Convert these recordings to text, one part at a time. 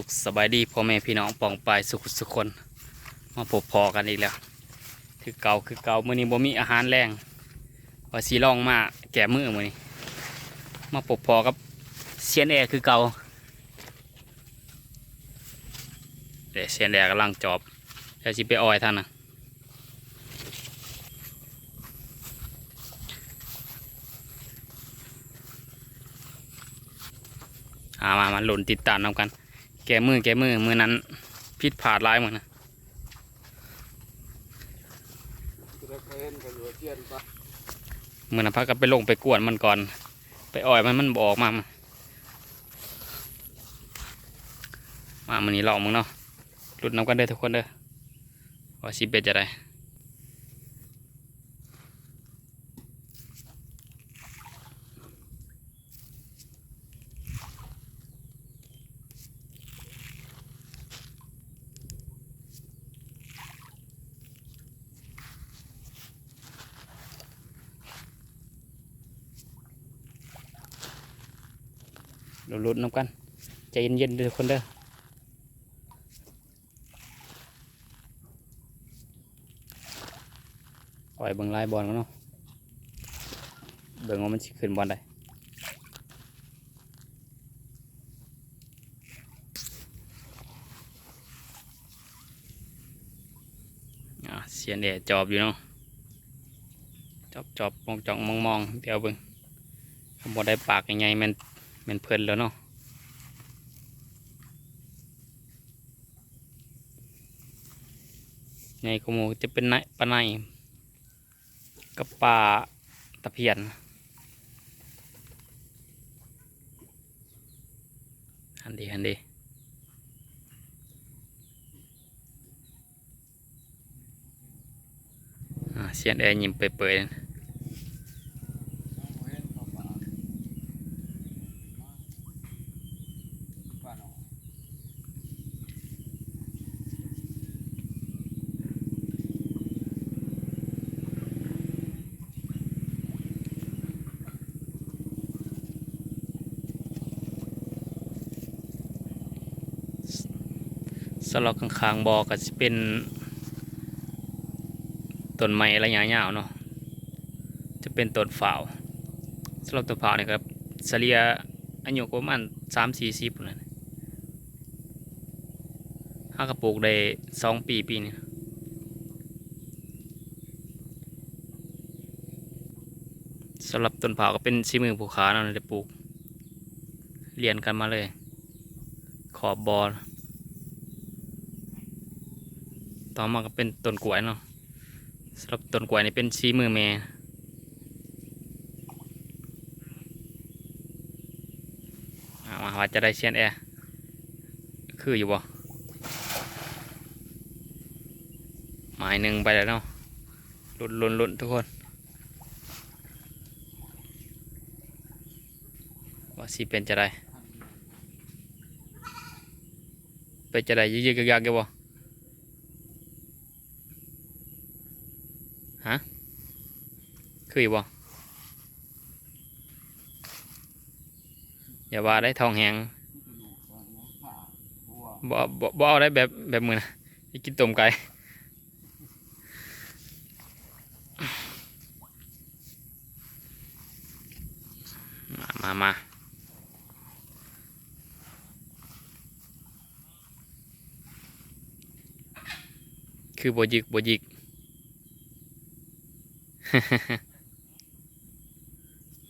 สุขสบายดีพ่อแม่พี่น้องปองปายสุขสุขคน มาพบพอกันอีกแล้ว คือเก่าคือเก่ามื้อนี้บ่มีอาหารแรงว่าสีลองมาแก่มือมื้อนี้ มาพบพอกับเซียนแอร์คือเก่าเดี๋ยวเซียนแอร์กำลังจอบเดี๋ยวสิไปออยท่านนะามามาหล่นติดตามน้ำกัน แกมือแกมือมือนั้นพิษผาดร้ายหมดนะมือนะพักก็ไปลงไปกวนมันก่อน ไปอ่อยมันมันบอกมามามามันนี้ลองมึงเนาะหลุดน้ำกันเด้อทุกคนเด้อว่าสิเป็นจะได้ หลุดหลุดน้ำกันใจเย็นๆเด้อทุกคนเด้อปล่อยเบิ่งลายบอลกันเนาะเบิ่งว่ามันสิขึ้นบอลได้เสียนแดดจอบอยู่เนาะจอบจอบมองจองมองมองเดี๋ยวเบิ่งคำบอได้ปากยังไงมัน มันเพลินแล้วเนาะไงขโมจะเป็นไนปลาในกับปลาตะเพียนอันดีอันดีเสียนแอร์ยิ้มเปื่อยๆ สลอกข้างๆบอก็จะเป็นต้นไม้ระยะยาวเนาะจะเป็นต้นฝาวสลอกต้นฝาวนี่ครับเฉลี่ยอายุก็ประมาณสามสี่สิบนั่นห้ากระปุกได้สองปีปีนี้สำหรับต้นเผาก็เป็นสีมือผู้ขาเนาะได้ปลูกเรียนกันมาเลย ขอบบอล ต่อมาก็เป็นต้นกล้วยเนาะสำหรับต้นกล้วยนี่เป็นชีมือแม่เอามาว่าจะได้เชียนแอร์คืออยู่บ่หมายหนึ่งไปแล้วเนาะลุนลุนลุนทุกคนว่าสีเป็นจะได้เป็นจะได้ยืดๆยากๆอยู่บ่ คืออยู่บ่อย่าว่าได้ทองแหงบ่บ่บ่เอาได้แบบแบบมือนะไปกินต้มไก่มามามาคือบ่ยึกบ่ยึก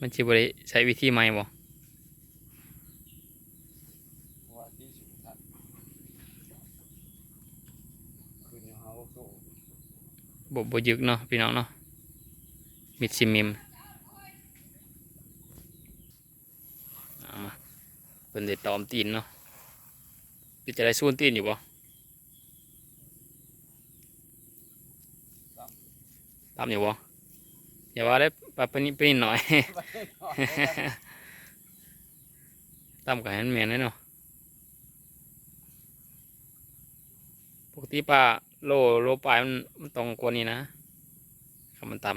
มันจะบริใช้วิธีใหม่บ่บ่บ่ยึกเนาะพี่น้องเนาะมิดซิมิมเอามาเป็นเด็ดตอมตีนเนาะพี่จะได้สู้ตีนอยู่บ่ตามอยู่บ่ อย่าว่าได้ปลาปนิดปนิดหน่อยตามกับเห็นแมนเลยเนาะปกติปลาโลโลปลายมันมันตรงกว่านี้นะคำมันต่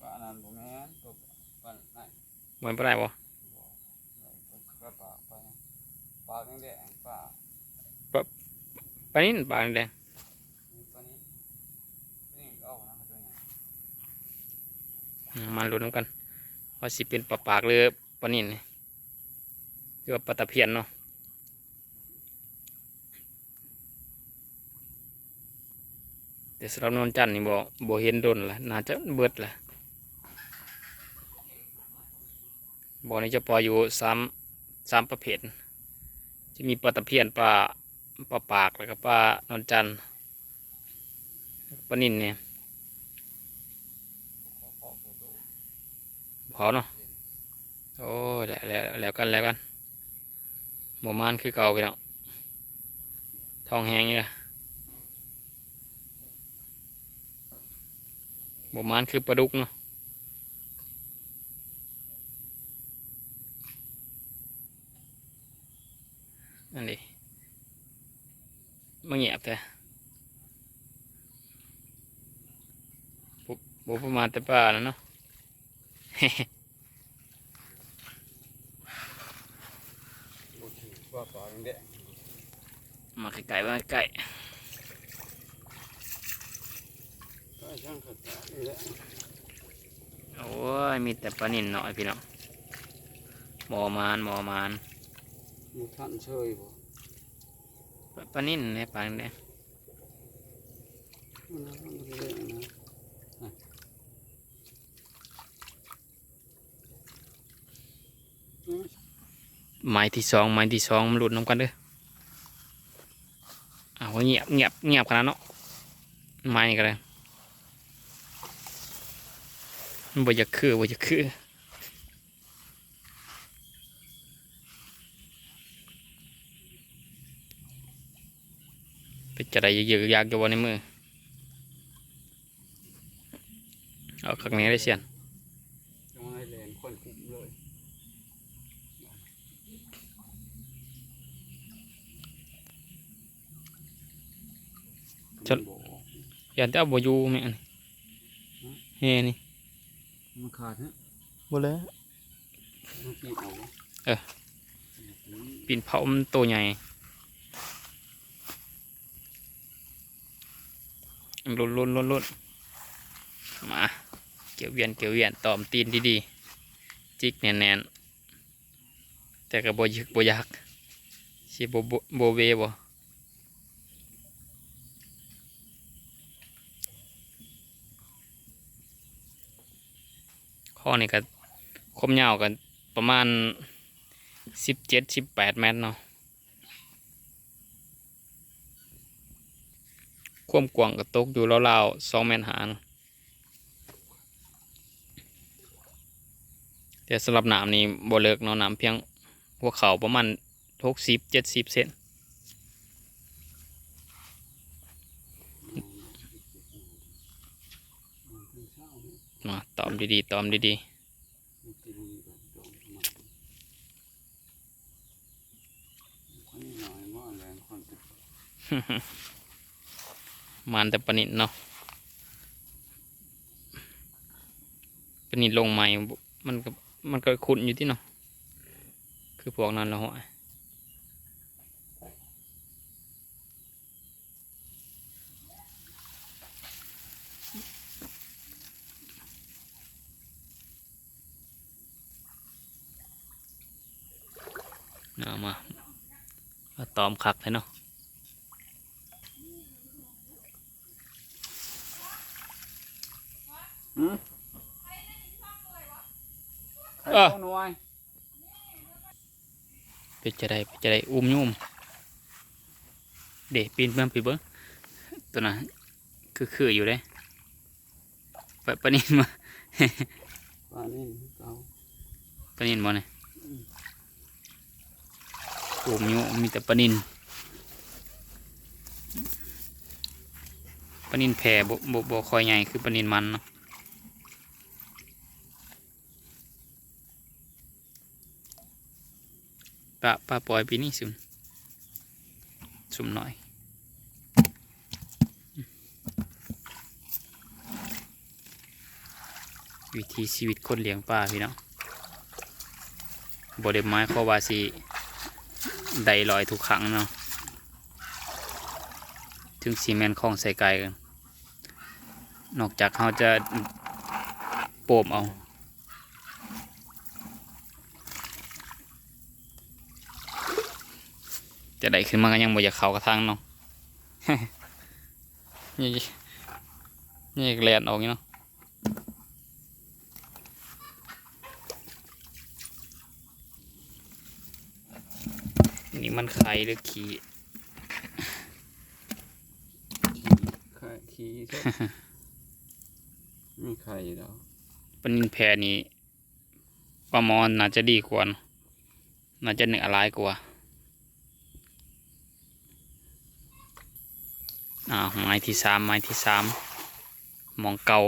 ปลาอันนั้นบ่แม่นตัวปลาไหนำมันปลาได้บ่บ่ปลาปลาปลาปลาากแดงๆปลาปลานิ่นปลาแดง ตัวนี้ตัวนี้ก็เอานะตัวใหญ่ อื มาลุ้นกันว่าสิเป็นปลาปากหรือปลานิ่นนี่หรือว่าปลาตะเพียนเนาะแต่สำหรับนวลจันนี่บ่บ่เห็นโดนละน่าจะเบิดละบ่อนี้จะปล่อยอยู่สามสามประเภทจะมีปลาตะเพียนปลาปลาปากแล้วก็ปลานวลจันปลานิ่นเนี่ย ขอขอโฟโต้ พอเนาะโอ้แล้วแล้วแล้วกันแล้วกันหมูมานคือเก่าไปแล้วทองแหงอยู่ละหมูมานคือปลาดุกเนาะอันนี้มาเงียบแต่บุบประมาณแต่ป่าแล้วเนาะ มาไกลๆมาไกลๆก็ช่างขัดนี่แหละโอ้ย มีแต่ปลานินน้อยพี่น้องหมอมานหมอมานมีท่านเชยบ่ปลาปลานินเนี่ยปลาเนี่ย มันน่ามันแดงนะอะ ไม้ที่สองไม้ที่สองมันหลุดน้ำกันเด้ออ้าเงียบเงียบเงียบขนาดเนาะไม้ก็เลยมันบ่อยากคือบ่อยากคือเป็นจะได้เยอะๆยากอยู่บนในมือเอาข้างนี้ได้เสียน จะมาให้แรงค่อยคุ้มเลย จะยันจะเอาบ่อยู่แม่นเฮ้นี่มันขาดฮะบ่เลยมันปีเอาเออปีนเผามันตัวใหญ่ลุนลุนลุนลุนมา เกี่ยวเวียนเกี่ยวเวียนตอมตีนดีๆ จิกแน่นๆ แต่ก็บ่ยึกบ่ยักสิบ่บ่บ่เวบ่ ข้อนี้ก็คมยาวกันประมาณสิบเจ็ดสิบแปดเมตรเนาะควมกว้างก็ตกอยู่ราวๆสองเมตรหานแต่สำหรับหนามนี้บ่เลิกเนาะหนามเพียงหัวเข่าประมาณหกสิบเจ็ดสิบเซน เนาตอมดีๆตอมดีๆมันแต่ปนิดเนาะปนิดลงใหม่มันก็มันก็ขุนอยู่ที่เนาะคือพวกนั้นแล้วหอ มามาตอมคักเลยเนาะเออหน่วยเป็นจะได้เป็นจะได้อุ้มยุ่มเด็ปีนเมื่อปีเบิ้งตัวน่ะคือคืออยู่เลยปะปะนินมาปลานี่เก่าปะนินบ่เนี่ย อุ้มยุ่มมีแต่ปนินปนินแผ่บ่บ่บ่คอยใหญ่คือปนินมันเนาะปะปะปล่อยปีนี้สุ่มสุ่มหน่อยวิธีชีวิตคนเลี้ยงปลาพี่เน้องบไดไม้ข้อวาสิ ได้ลอยทุกครั้งเนาะถึงซีเมนต์ของใส่ไก่กันนอกจากเขาจะโปมเอาจะได้ขึ้นมาก็ยังบ่อยากเขากระทั่งเนาะนี่นี่แลนออกนี่เนาะ นี่ มันไข่หรือขี้ไข่ขี้ก็มีไข่แล้วปลานินแพนี่ปลามอนน่าจะดีกว่าเนอะน่าจะเนื้อร้ายกว่าอ่าไม้ที่สามไม้ที่สามหมองเก่า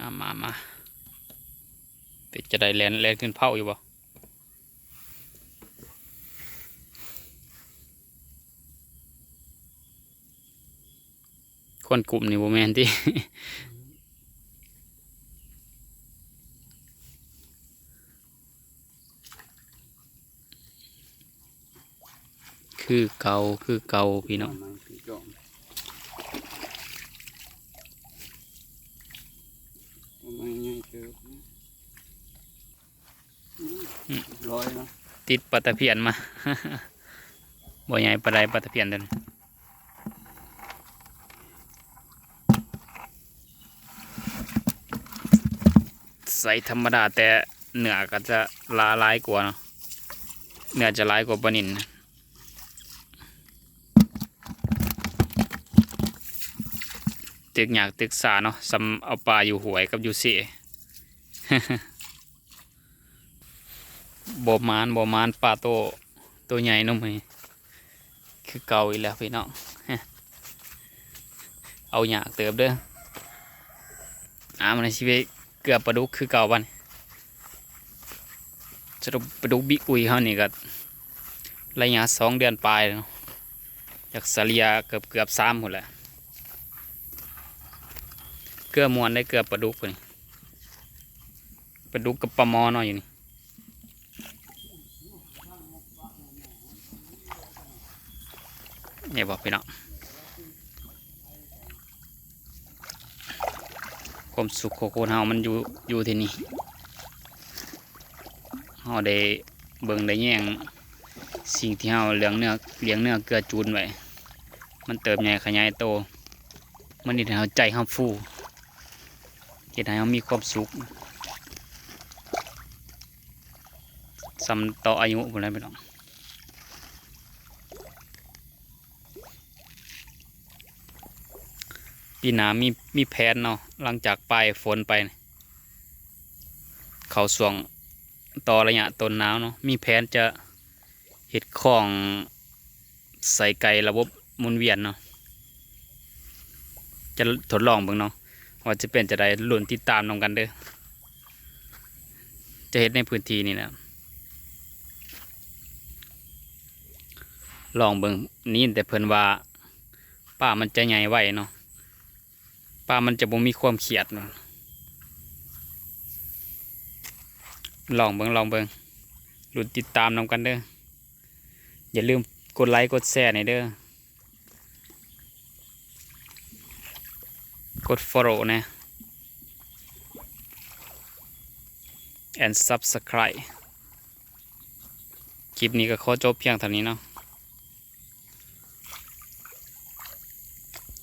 อ่ามามาเป็ดจะได้แลนแลนขึ้นเผาอยู่บ่คนกลุ่มนี่บ่แม่นที่คือเก่าคือเก่าพี่น้อง ไม้พี่จอมไม้ใหญ่เกิน ร้อยเนาะติดปลาตะเพียนมา บ่ใหญ่ปลาใดปลาตะเพียนเดินใส่ธรรมดาแต่เหนือก็จะลาลายกว่าเนาะเหนือจะลายกว่าปลานินตึกอยากตึกสาเนาะสำเอาปลาอยู่หวยกับอยู่เสีย บ่มานบ่มานปลาโตตัวใหญ่นุ่มนี่คือเก่าอีกแล้วพี่น้องเอาอยากเติบเด้ออามันในชีวิตเกือบปลาดุกคือเก่าบัดนสรุปปลาดุกบิ๊กอุยเขานี่ก็ระยะสองเดือนปลายจากสาเลียเกือบเกือบสามหมดแหละเกือบมวนได้เกือบปลาดุกพุ่นนี่ปลาดุกกับปลาหมอเนาะอยู่นี่ นี่ยบอกพี่น้องความสุขของคนเฮามันอยู่อยู่ที่นี่เฮาได้เบิ่งได้แย่งสิ่งที่เฮาเลี้ยงเนื้อเลี้ยงเนื้อเกลือจูนไว้มันเติบใหญ่ขยายโต มันนี่เฮาใจเฮาฟูเฮ็ดให้เฮามีความสุขสำต่ออายุพุ่นแหล้วพี่น้อง ปีหนามีมีแผนเนาะหลังจากปลายฝนไป เขาส่วงต่อระยะต้นหนาวเนาะมีแผนจะเห็ดของใส่ไก่ระบบมุนเวียนเนาะจะทดลองเบิ่งเนาะว่าจะเป็นจะได้ลุ่นติดตามนำกันเด้อจะเห็ดในพื้นที่นี่แหละลองเบิ่งนี่แต่เพิ่นว่าป้ามันจะใหญ่ไวเนาะ ปลามันจะบ่มีความเขียดเนาะลองเบิงลองเบิงรุนติดตามนำกันเด้ออย่าลืมกดไลค์กดแชร์ในอยเด้อกด follow นะ and subscribe คลิปนี้ก็ขอจบเพียงเท่านี้เนาะ